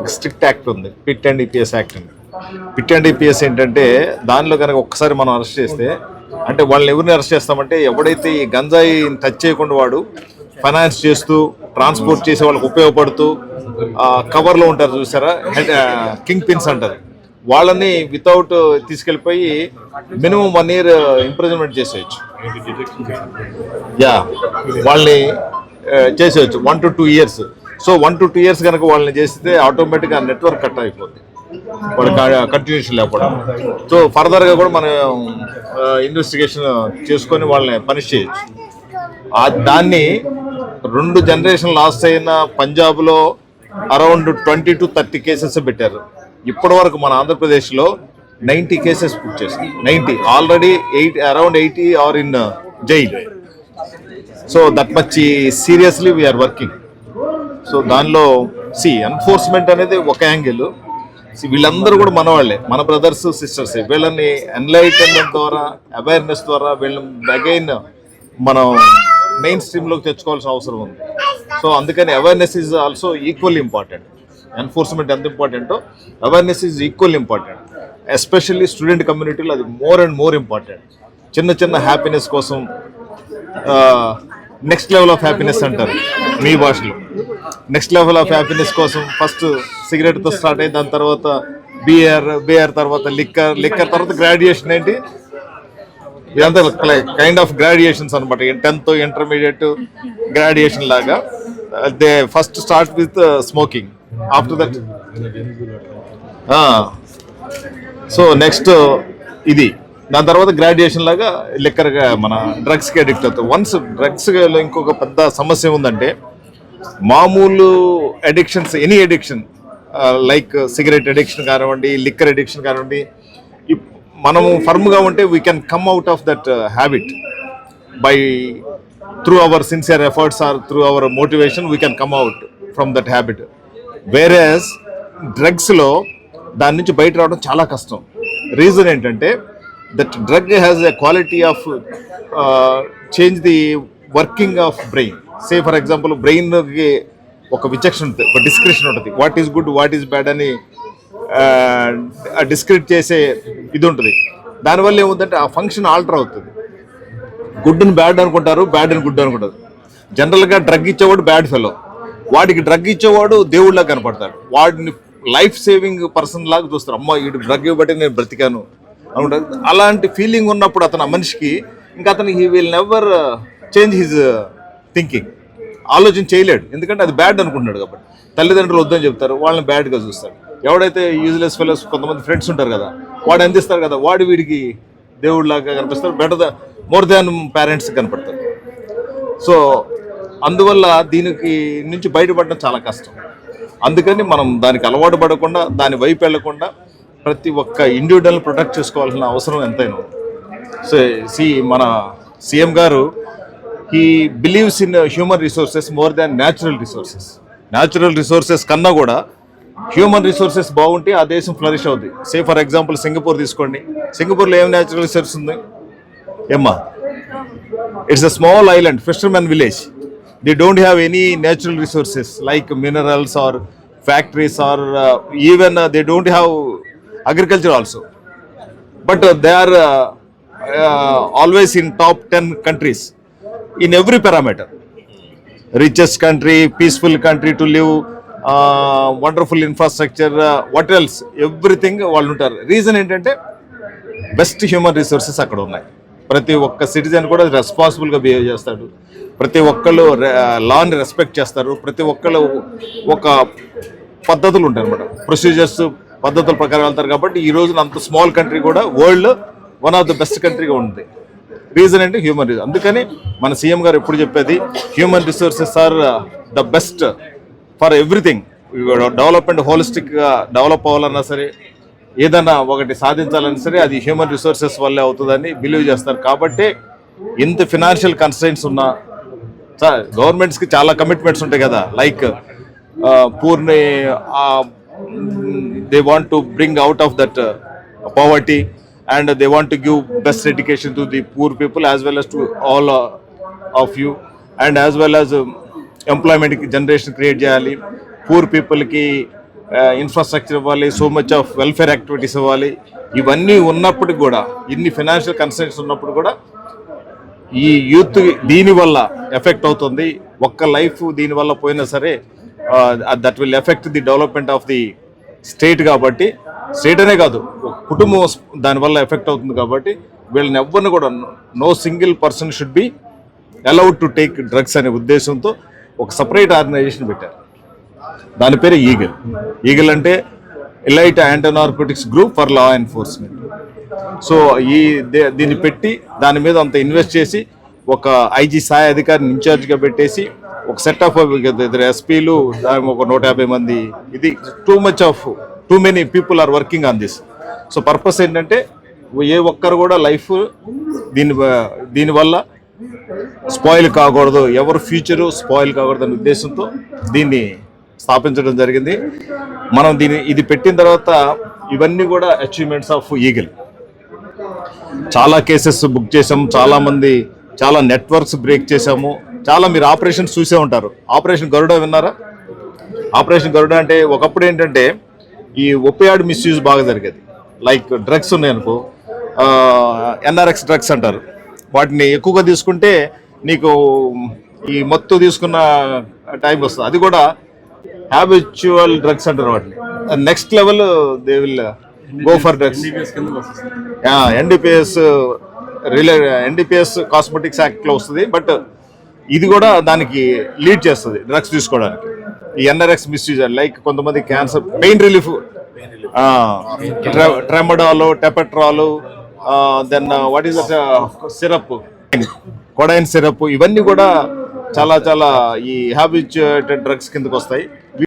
ఒక strict act ఉంది pit and EPS act అని. పిట్ అండ్ ఈపీఎస్ ఏంటంటే దానిలో కనుక ఒక్కసారి మనం అరెస్ట్ చేస్తే అంటే వాళ్ళని ఎవరిని అరెస్ట్ చేస్తామంటే ఎవడైతే ఈ గంజాయి టచ్ చేయకుండా వాడు ఫైనాన్స్ చేస్తూ ట్రాన్స్పోర్ట్ చేసే వాళ్ళకి ఉపయోగపడుతూ కవర్లో ఉంటారు చూసారా? హెడ్ కింగ్ పిన్స్ అంటారు. వాళ్ళని వితౌట్ తీసుకెళ్ళిపోయి మినిమం వన్ ఇయర్ ఇంప్రిజన్మెంట్ చేసేయచ్చు. యా వాళ్ళని చేసేయచ్చు. One to two years so one to two years కనుక వాళ్ళని చేస్తే ఆటోమేటిక్గా నెట్వర్క్ కట్ అయిపోతుంది వాడు కంటిన్యూషన్ లేకపోవడం. సో ఫర్దర్గా కూడా మనం ఇన్వెస్టిగేషన్ చేసుకొని వాళ్ళని పనిష్ చేయొచ్చు. దాన్ని రెండు జనరేషన్ లాస్ట్ అయిన పంజాబ్లో around twenty to thirty cases పెట్టారు. ఇప్పటి వరకు మన ఆంధ్రప్రదేశ్లో నైంటీ కేసెస్ బుక్ చేశారు. Ninety already eight around eighty are in jail so that much seriously we are working so దానిలో సి ఎన్ఫోర్స్మెంట్ అనేది ఒక యాంగిల్ వీళ్ళందరూ కూడా మన వాళ్ళే మన బ్రదర్స్ సిస్టర్స్ వీళ్ళని ఎన్లైటన్మెంట్ ద్వారా అవేర్నెస్ ద్వారా వీళ్ళని అగైన్ మనం మెయిన్ స్ట్రీమ్లోకి తెచ్చుకోవాల్సిన అవసరం ఉంది. సో అందుకని awareness is also equal important enforcement ఎంత ఇంపార్టెంటో awareness is equal important especially student కమ్యూనిటీలో అది మోర్ అండ్ మోర్ ఇంపార్టెంట్ చిన్న చిన్న హ్యాపీనెస్ కోసం uh, next level of happiness అంటారు మీ భాషలో. నెక్స్ట్ లెవెల్ ఆఫ్ హ్యాపీనెస్ కోసం ఫస్ట్ సిగరెట్తో స్టార్ట్ అయ్యి దాని తర్వాత బియర్ బియర్ తర్వాత లిక్కర్ లిక్కర్ తర్వాత గ్రాడ్యుయేషన్ ఏంటి? ఇదంతా కైండ్ ఆఫ్ గ్రాడ్యుయేషన్స్ అనమాట టెన్త్ ఇంటర్మీడియట్ గ్రాడ్యుయేషన్ లాగా they first start with smoking after that so next ఇది. దాని తర్వాత గ్రాడ్యుయేషన్ లాగా లిక్కర్గా మన డ్రగ్స్కి అడిక్ట్ అవుతాం. వన్స్ డ్రగ్స్ ఇంకొక పెద్ద సమస్య ఉందంటే మామూలు addictions any addiction like cigarette addiction కానివ్వండి లిక్కర్ అడిక్షన్ కానివ్వండి ఇప్- మనము ఫర్మ్గా ఉంటే we can come out of that habit by through our sincere efforts or through our motivation we can come out from that habit whereas డ్రగ్స్లో దాని నుంచి బయట రావడం చాలా కష్టం. రీజన్ ఏంటంటే that drug has a quality of change the working of brain say for example బ్రెయిన్కి ఒక విచక్షణ ఉంటుంది ఒక డిస్క్రిప్షన్ ఉంటుంది. What is good what is bad అని డిస్క్రిప్ట్ చేసే ఇది ఉంటుంది. దానివల్ల ఏముందంటే ఆ ఫంక్షన్ ఆల్టర్ అవుతుంది. గుడ్ని బ్యాడ్ అనుకుంటారు బ్యాడ్ అని గుడ్ అనుకుంటారు. జనరల్గా డ్రగ్ ఇచ్చేవాడు బ్యాడ్ ఫెలో వాడికి డ్రగ్ ఇచ్చేవాడు దేవుడిలా కనపడతాడు. వాడిని లైఫ్ సేవింగ్ పర్సన్ లాగా చూస్తారు. అమ్మ వీడు డ్రగ్ ఇవ్వబట్టి నేను బ్రతికాను. అనుకుంటారు అలాంటి ఫీలింగ్ ఉన్నప్పుడు అతను ఆ మనిషికి ఇంకా అతను he will never change his thinking ఆలోచన చేయలేడు. ఎందుకంటే అది బ్యాడ్ అనుకుంటున్నాడు కాబట్టి. తల్లిదండ్రులు వద్దని చెప్తారు వాళ్ళని బ్యాడ్గా చూస్తాడు ఎవడైతే యూజ్లెస్ ఫెలోస్ కొంతమంది ఫ్రెండ్స్ ఉంటారు కదా వాడు అందిస్తారు కదా వాడు వీడికి దేవుడిలాగా కనిపిస్తారు better than more than parents కనపడతారు. సో అందువల్ల దీనికి నుంచి బయటపడడం చాలా కష్టం. అందుకని మనం దానికి అలవాటు పడకుండా దాని వైపు వెళ్ళకుండా ప్రతి ఒక్క ఇండివిజువల్ ప్రొటెక్ట్ చేసుకోవాల్సిన అవసరం ఎంతైనా సో సి మన సీఎం గారు he believes in human resources more than natural resources natural resources కన్నా కూడా హ్యూమన్ రిసోర్సెస్ బాగుంటే ఆ దేశం ఫ్లరిష్ అవుద్ది. సే ఫర్ ఎగ్జాంపుల్ సింగపూర్ తీసుకోండి. సింగపూర్లో ఏం న్యాచురల్ రిసోర్స్ ఉంది? ఏమ్మా? It's a small island fishermen village they don't have any natural resources like minerals or factories or even they don't have agriculture also but they are always in top ten countries in every parameter richest country peaceful country to live wonderful infrastructure what else everything వాళ్ళు ఉంటారు. Reason ఏంటంటే best human resources అక్కడ ఉన్నాయి. ప్రతి ఒక్క citizen కూడా రెస్పాన్సిబుల్గా behave చేస్తాడు. ప్రతి ఒక్కళ్ళు uh, లాని రెస్పెక్ట్ చేస్తారు. ప్రతి ఒక్కళ్ళు ఒక పద్ధతులు ఉంటాయి అనమాట ప్రొసీజర్స్ పద్ధతుల ప్రకారం వెళ్తారు కాబట్టి ఈ రోజున అంత స్మాల్ కంట్రీ కూడా world one of the best కంట్రీగా ఉంది. రీజన్ అంటే హ్యూమన్ రీజన్ అందుకని మన సీఎం గారు ఎప్పుడు చెప్పేది? Human resources are the best for everything development హోలిస్టిక్గా develop అవ్వాలన్నా సరే ఏదైనా ఒకటి సాధించాలన్నా సరే అది హ్యూమన్ రిసోర్సెస్ వల్లే అవుతుందని బిలీవ్ చేస్తారు. కాబట్టి ఎంత ఫినాన్షియల్ కన్స్టెంట్స్ ఉన్నా సార్ గవర్నమెంట్స్కి చాలా కమిట్మెంట్స్ ఉంటాయి కదా. Like పూర్ని they want to bring out of that poverty and they want to give best education to the poor people as well as to all of you and as well as employment generation create చేయాలి. Poor పీపుల్కి infrastructure ఇవ్వాలి so much of welfare activities ఇవ్వాలి ఇవన్నీ ఉన్నప్పటికి కూడా ఇన్ని financial concerns ఉన్నప్పుడు కూడా ఈ యూత్ దీనివల్ల ఎఫెక్ట్ అవుతుంది. ఒక్క లైఫ్ దీనివల్ల పోయినా సరే that will effect the development of the state కాబట్టి స్టేట్ అనే కాదు కుటుంబం దానివల్ల ఎఫెక్ట్ అవుతుంది కాబట్టి వీళ్ళని ఎవరిని కూడా no single person should be allowed to take drugs అనే ఉద్దేశంతో ఒక సపరేట్ ఆర్గనైజేషన్ పెట్టారు. దాని పేరు ఈగల్. ఈగల్ అంటే elite anti narcotics group for law enforcement. So ఈ దే- దీన్ని పెట్టి దాని మీద అంత ఇన్వెస్ట్ చేసి ఒక ఐజీ స్థాయి అధికారిని ఇన్ఛార్జ్గా పెట్టేసి ఒక సెట్ ఆఫ్ ఇద్దరు ఎస్పీలు ఒక నూట యాభై మంది. ఇది too much of too many people are working on this. So purpose ఏంటంటే ఏ ఒక్కరు కూడా లైఫ్ దీని దీనివల్ల స్పాయిల్ కాకూడదు. ఎవరు ఫ్యూచరు స్పాయిల్ కాకూడదు అనే ఉద్దేశంతో దీన్ని స్థాపించడం జరిగింది. మనం దీన్ని ఇది పెట్టిన తర్వాత ఇవన్నీ కూడా అచీవ్మెంట్స్ ఆఫ్ ఈగిల్. చాలా కేసెస్ బుక్ చేసాము చాలామంది చాలా నెట్వర్క్స్ బ్రేక్ చేసాము చాలా మీరు ఆపరేషన్స్ చూసే ఉంటారు. ఆపరేషన్ గరుడ విన్నారా? ఆపరేషన్ గరుడ అంటే ఒకప్పుడు ఏంటంటే ఈ ఒపియాడ్ మిస్యూజ్ బాగా జరిగేది. లైక్ డ్రగ్స్ ఉన్నాయనుకో ఎన్ఆర్ఎక్స్ డ్రగ్స్ అంటారు. వాటిని ఎక్కువగా తీసుకుంటే నీకు ఈ మత్తు తీసుకున్న టైం వస్తుంది. అది కూడా హ్యాబిచువల్ డ్రగ్స్ అంటారు వాటిని. Next level they will go for drugs NDPS relay NDPS cosmetics యాక్ట్లో వస్తుంది బట్ ఇది కూడా దానికి లీడ్ చేస్తుంది డ్రగ్స్ తీసుకోవడానికి. ఈ ఎన్ఆర్ఎక్స్ మిస్యూజ్ లైక్ కొంతమంది cancer pain relief tramadol టెపెట్రాలు then what is syrup codeine syrup ఇవన్నీ కూడా చాలా చాలా ఈ హ్యాబిచ్యుయేటెడ్ డ్రగ్స్ కిందకు వస్తాయి